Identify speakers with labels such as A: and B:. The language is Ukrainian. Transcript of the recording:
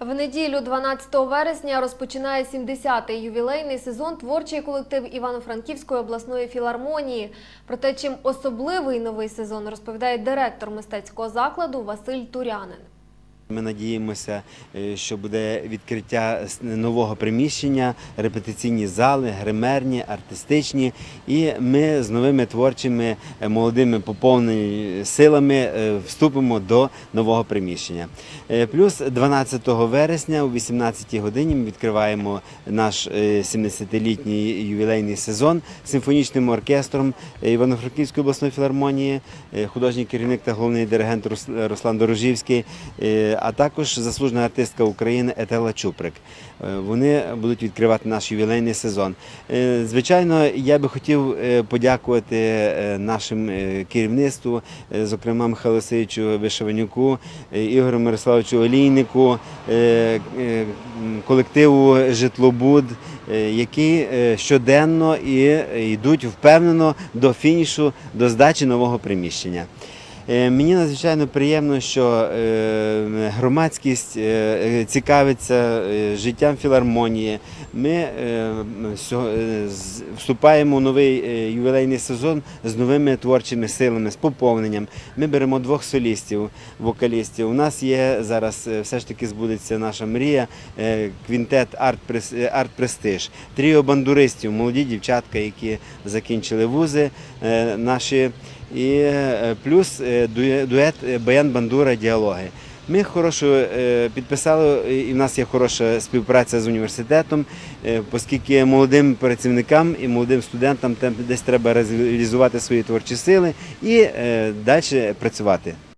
A: В неділю 12 вересня розпочинає 70-й ювілейний сезон творчий колектив Івано-Франківської обласної філармонії. Про те, чим особливий новий сезон, розповідає директор мистецького закладу Василь Турянин.
B: Ми надіємося, е, що буде відкриття нового приміщення, репетиційні зали, гримерні, артистичні. І ми з новими творчими е, молодими поповненими силами е, вступимо до нового приміщення. Плюс 12 вересня о 18 годині ми відкриваємо наш е, 70-літній ювілейний сезон симфонічним оркестром Івано-Франківської обласної філармонії, художній керівник та головний диригент Рус- Руслан Дорожівський, а також заслужена артистка України Етела Чуприк. Е, Вони будуть відкривати наш ювілейний сезон. Е, Звичайно, я би хотів е, подякувати нашим керівництву, зокрема Михайлу Васильовичу Вишиванюку, е, Ігорю Мирославовичу Олійнику, колективу Житлобуд, які щоденно і йдуть впевнено до фінішу, до здачі нового приміщення. Е, Мені надзвичайно приємно, що е, громадськість е, цікавиться життям філармонії. Ми вступаємо у новий ювілейний сезон з новими творчими силами, з поповненням. Ми беремо двох солістів, вокалістів. У нас є зараз все ж таки збудеться наша мрія. Квінтет арт Прес- престиж, тріо бандуристів, молоді дівчатка, які закінчили вузи наші. І е, плюс е, дует е, Баян Бандура діалоги. Ми хорошо е, підписали, і в нас є хороша співпраця з університетом, оскільки молодим працівникам і молодим студентам там десь треба реалізувати свої творчі сили і далі працювати.